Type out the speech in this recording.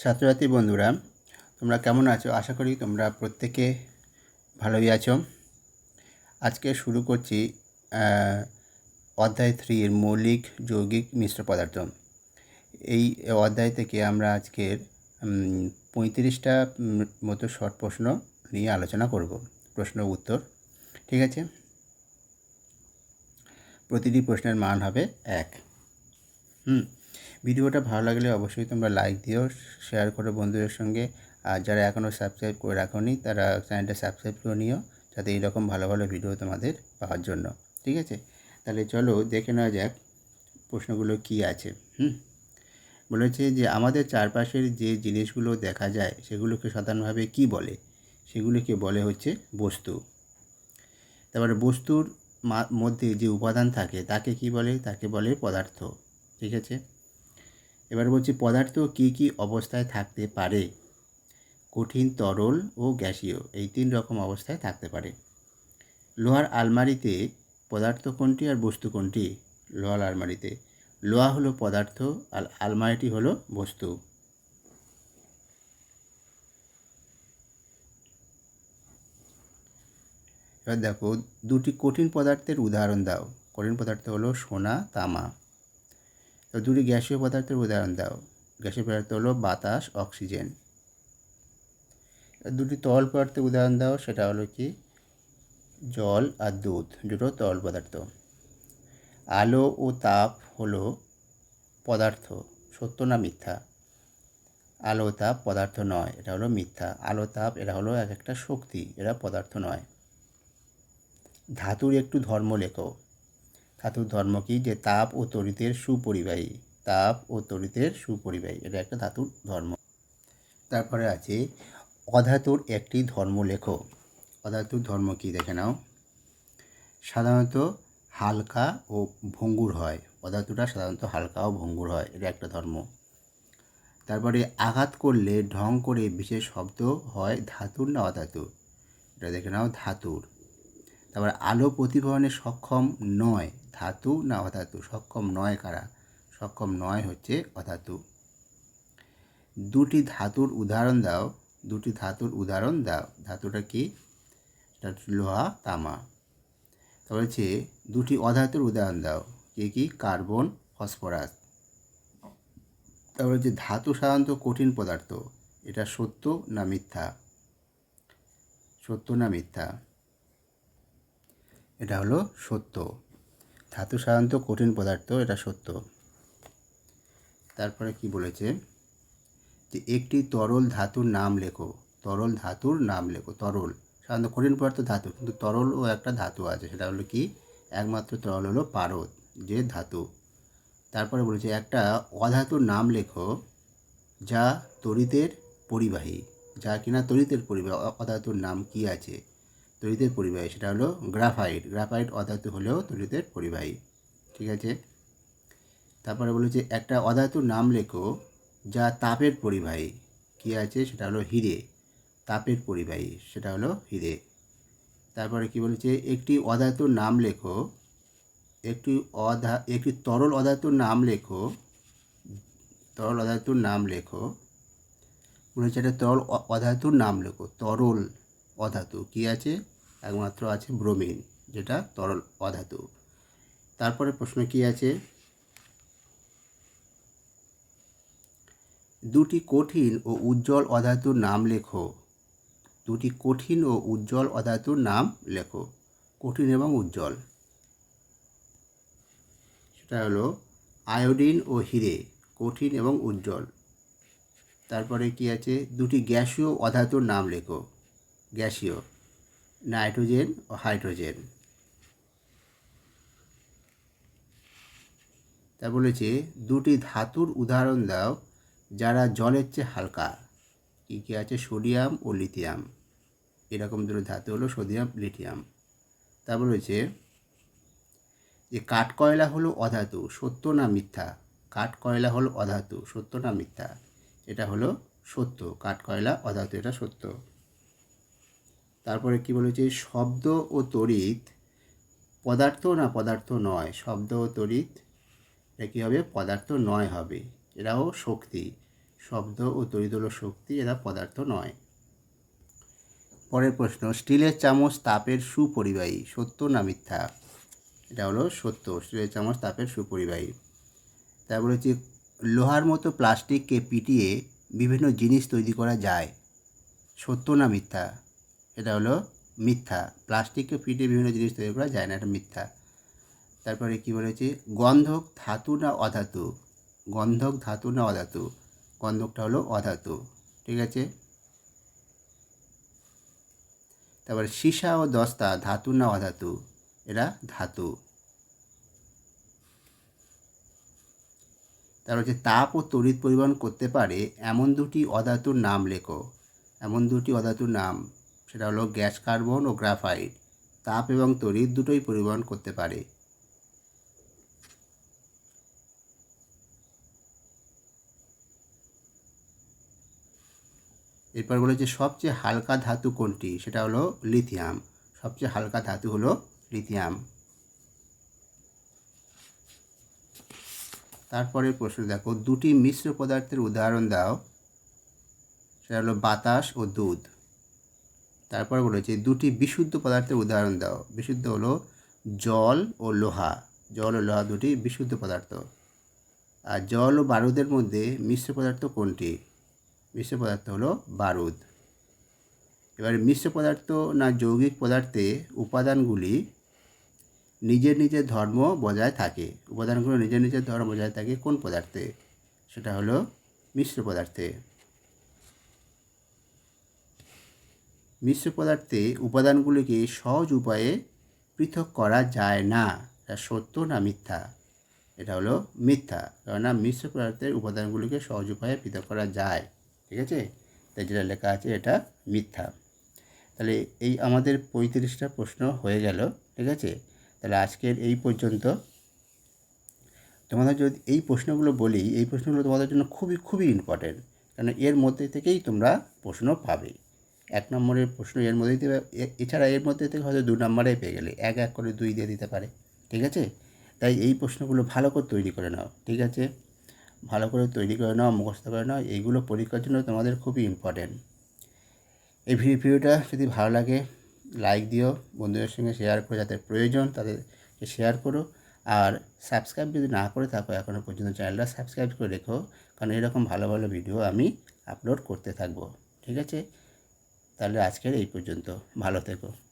ছাত্রছাত্রী বন্ধুরা, তোমরা কেমন আছো? আশা করি তোমরা প্রত্যেকে ভালোই আছো। আজকে শুরু করছি অধ্যায় থ্রির মৌলিক, যৌগিক, মিশ্র পদার্থ। এই অধ্যায় থেকে আমরা আজকের পঁয়ত্রিশটা মতো শর্ট প্রশ্ন নিয়ে আলোচনা করব। প্রশ্ন উত্তর, ঠিক আছে? প্রতিটি প্রশ্নের মান হবে এক। হুম ভিডিওটা ভালো লাগলে অবশ্যই তোমরা লাইক দিও শেয়ার করো বন্ধুদের সঙ্গে। আর যারা এখনও সাবস্ক্রাইব করে রাখোনি, তারা চ্যানেলটা সাবস্ক্রাইব করে নিও, যাতে এইরকম ভালো ভালো ভিডিও তোমাদের পাওয়ার জন্য। ঠিক আছে? তাহলে চলো দেখে নেওয়া যাক প্রশ্নগুলো কি আছে। হুম? বলেছে যে, আমাদের চারপাশের যে জিনিসগুলো দেখা যায়, সেগুলোকে সাধারণভাবে কি বলে? সেগুলোকে বলে হচ্ছে বস্তু। তারপরে বস্তুর মধ্যে যে উপাদান থাকে, তাকে কি বলে? তাকে বলে পদার্থ। ঠিক আছে? এবার বলছি পদার্থ কি কি অবস্থায় থাকতে পারে? কঠিন, তরল ও গ্যাসীয়, এই তিন রকম অবস্থায় থাকতে পারে। লোহার আলমারিতে পদার্থ কোনটি আর বস্তু কোনটি? লোহার আলমারিতে। লোহা হলো পদার্থ আর আলমারিটি হলো বস্তু। এবার দেখো, দুটি কঠিন পদার্থের উদাহরণ দাও। কঠিন পদার্থ হলো সোনা, তামা। তো দুটি গ্যাসীয় পদার্থের উদাহরণ দাও। গ্যাসীয় পদার্থ হলো বাতাস, অক্সিজেন। দুটি তরল পদার্থের উদাহরণ দাও, সেটা হলো কি? জল আর দুধ, দুটো তরল পদার্থ। আলো ও তাপ হলো পদার্থ, সত্য না মিথ্যা? আলো তাপ পদার্থ নয়, এটা হলো মিথ্যা। আলো তাপ, এরা হলো এক একটা শক্তি, এরা পদার্থ নয়। ধাতুর একটু ধর্ম লেখো। ধাতুর ধর্ম কি? যে তাপ ও তড়িতের সুপরিবাহী। তাপ ও তড়িতের সুপরিবাহী। এটা একটা ধাতুর ধর্ম। তারপরে আছে অধাতুর একটি ধর্ম লেখো অধাতুর ধর্ম কি? দেখে নাও। সাধারণত হালকা ও ভঙ্গুর হয়। অধাতুটা সাধারণত হালকা ও ভঙ্গুর হয়। এটা একটা ধর্ম। তারপরে আঘাত করলে ঢং করে বিশেষ শব্দ হয় ধাতুর না অধাতুর এটা দেখে নাও, ধাতুর। তারপর আলো প্রতিফলনে সক্ষম নয়। ধাতু না অধাতু? সক্ষম নয় কারা? সক্ষম নয় হচ্ছে অধাতু। দুটি ধাতুর উদাহরণ দাও। দুটি ধাতুর উদাহরণ দাও। ধাতুটা কি? লোহা, তামা। তারপর হচ্ছে দুটি অধাতুর উদাহরণ দাও। কি কি? Carbon, phosphorus. তারপর হচ্ছে ধাতু সাধারণত কঠিন পদার্থ। এটা সত্য না মিথ্যা? সত্য না মিথ্যা? এটা হলো সত্য। ধাতু সাধারণত কঠিন পদার্থ, এটা সত্য। তারপরে কি বলেছে? যে একটি তরল ধাতুর নাম লেখো, তরল ধাতুর নাম লেখো, তরল। সাধারণত কঠিন পদার্থ ধাতু, কিন্তু তরলও একটা ধাতু আছে, সেটা হলো কি? একমাত্র তরল হলো পারদ, যে ধাতু। তারপরে বলেছে, একটা অধাতুর নাম লেখো যা তড়িতের পরিবাহী, যা কিনা তড়িতের পরিবাহী, অধাতুর নাম কি আছে? তড়িতের পরিবাহী, সেটা হলো গ্রাফাইট। গ্রাফাইট অধাতু হলেও তড়িতের পরিবাহী। ঠিক আছে? তারপরে বলেছে একটা অধাতুর নাম লেখো যা তাপের পরিবাহী। কি আছে? সেটা হলো হিরে। তাপের পরিবাহী, সেটা হলো হিরে। তারপরে কি বলেছে? একটি অধাতুর নাম লেখো, একটি অধা, একটি তরল অধাতুর নাম লেখো, তরল অধাতুর নাম লেখো। বলেছে একটা তরল অধাতুর নাম লেখো, তরল অধাতু। কি আছে? একমাত্র আছে ব্রোমিন, যেটা তরল অধাতু। তারপরে প্রশ্ন কি আছে? দুটি কঠিন ও উজ্জ্বল অধাতুর নাম লেখো। দুটি কঠিন ও উজ্জ্বল অধাতুর নাম লেখো। কঠিন এবং উজ্জ্বল। সেটা হলো আয়োডিন ও হিরে, কঠিন এবং উজ্জ্বল। তারপরে কি আছে? দুটি গ্যাসীয় অধাতুর নাম লেখো। গ্যাসীয়। নাইট্রোজেন ও হাইড্রোজেন। তা বলেছে দুটি ধাতুর উদাহরণ দাও যারা জলের চেয়ে হালকা। কী কী আছে? সোডিয়াম ও লিথিয়াম। এরকম দুটো ধাতু হলো সোডিয়াম, লিথিয়াম। তা বলেছে যে কাঠকয়লা হলো অধাতু, সত্য না মিথ্যা? কাঠকয়লা হলো অধাতু, সত্য না মিথ্যা? এটা হলো সত্য। কাঠকয়লা, অধাতু, এটা সত্য। তারপরে কি বলেছে? শব্দ ও তড়িৎ পদার্থ না পদার্থ নয়? শব্দ ও তড়িৎ এটা কী হবে? পদার্থ নয় হবে। এরাও শক্তি। শব্দ ও তরিদল শক্তি, এরা পদার্থ নয়। পরের প্রশ্ন, স্টিলের চামচ তাপের সুপরিবাহী, সত্য না মিথ্যা? এটা হলো সত্য, স্টিলের চামচ তাপের সুপরিবাহী। তারপরে হচ্ছে, লোহার মতো প্লাস্টিককে পিটিয়ে বিভিন্ন জিনিস তৈরি করা যায়। সত্য না মিথ্যা? এটা হলো মিথ্যা। প্লাস্টিককে পিটিয়ে বিভিন্ন জিনিস তৈরি করা যায় না, এটা মিথ্যা। তারপরে কি বলেছে গন্ধক ধাতু না অধাতু? গন্ধক ধাতু না অধাতু? গন্ধকটা হলো অধাতু। ঠিক আছে? তারপরে সীসা ও দস্তা, ধাতু না অধাতু? এরা ধাতু। তার হচ্ছে তাপ ও তড়িৎ পরিবহন করতে পারে, এমন দুটি অধাতুর নাম লেখো। এমন দুটি অধাতুর নাম। সেটা হলো গ্যাস কার্বন ও গ্রাফাইট। তাপ এবং তড়িৎ দুটোই পরিবহন করতে পারে। এরপর বলেছে সবচেয়ে হালকা ধাতু কোনটি? সেটা হলো লিথিয়াম। সবচেয়ে হালকা ধাতু হলো লিথিয়াম। তারপরে প্রশ্ন, দেখো, দুটি মিশ্র পদার্থের উদাহরণ দাও। সেটা হলো বাতাস ও দুধ। তারপর বলেছে, দুটি বিশুদ্ধ পদার্থের উদাহরণ দাও। বিশুদ্ধ হলো জল ও লোহা। জল ও লোহা দুটি বিশুদ্ধ পদার্থ। আর জল ও বারুদের মধ্যে মিশ্র পদার্থ কোনটি? মিশ্র পদার্থ হলো বারুদ। এবারে মিশ্র পদার্থ না যৌগিক পদার্থে উপাদানগুলি নিজের নিজের ধর্ম বজায় থাকে। উপাদানগুলো নিজের নিজের ধর্ম বজায় থাকে কোন পদার্থে? সেটা হলো মিশ্র পদার্থে। মিশ্র পদার্থে উপাদানগুলিকে সহজ উপায়ে পৃথক করা যায় না। এটা সত্য না মিথ্যা? এটা হলো মিথ্যা। কেননা মিশ্র পদার্থের উপাদানগুলিকে সহজ উপায়ে পৃথক করা যায়। ঠিক আছে? তাই যেটা লেখা আছে এটা মিথ্যা। তাহলে এই আমাদের পঁয়ত্রিশটা প্রশ্ন হয়ে গেল। ঠিক আছে? তাহলে আজকের এই পর্যন্ত। তোমাদের যদি এই প্রশ্নগুলো বলি, এই প্রশ্নগুলো তোমাদের জন্য খুবই খুবই ইম্পর্টেন্ট কারণ এর মধ্যে থেকেই তোমরা প্রশ্ন পাবে। এক নম্বরের প্রশ্ন এর মধ্যে এ- এছাড়া এর মধ্যে থেকে হয়তো দু নম্বরে পেয়ে গেলে এক এক করে দুই দিয়ে দিতে পারে, ঠিক আছে? তাই এই প্রশ্নগুলো ভালো করে তৈরি করে নাও, ঠিক আছে? ভালো করে তৈরি করে নাও, মুখস্থ করে নাও, এইগুলো পরীক্ষার জন্য তোমাদের খুবই ইম্পর্টেন্ট এই ভিডিওটা যদি ভালো লাগে লাইক দিও, বন্ধুদের সঙ্গে শেয়ার করে যাদের প্রয়োজন তাদেরকে শেয়ার করো, আর সাবস্ক্রাইব যদি না করে থাকো এখনও পর্যন্ত চ্যানেলটা সাবস্ক্রাইব করে রেখো, কারণ এরকম ভালো ভালো ভিডিও আমি আপলোড করতে থাকব, ঠিক আছে? তাহলে আজকের এই পর্যন্ত। ভালো থেকো।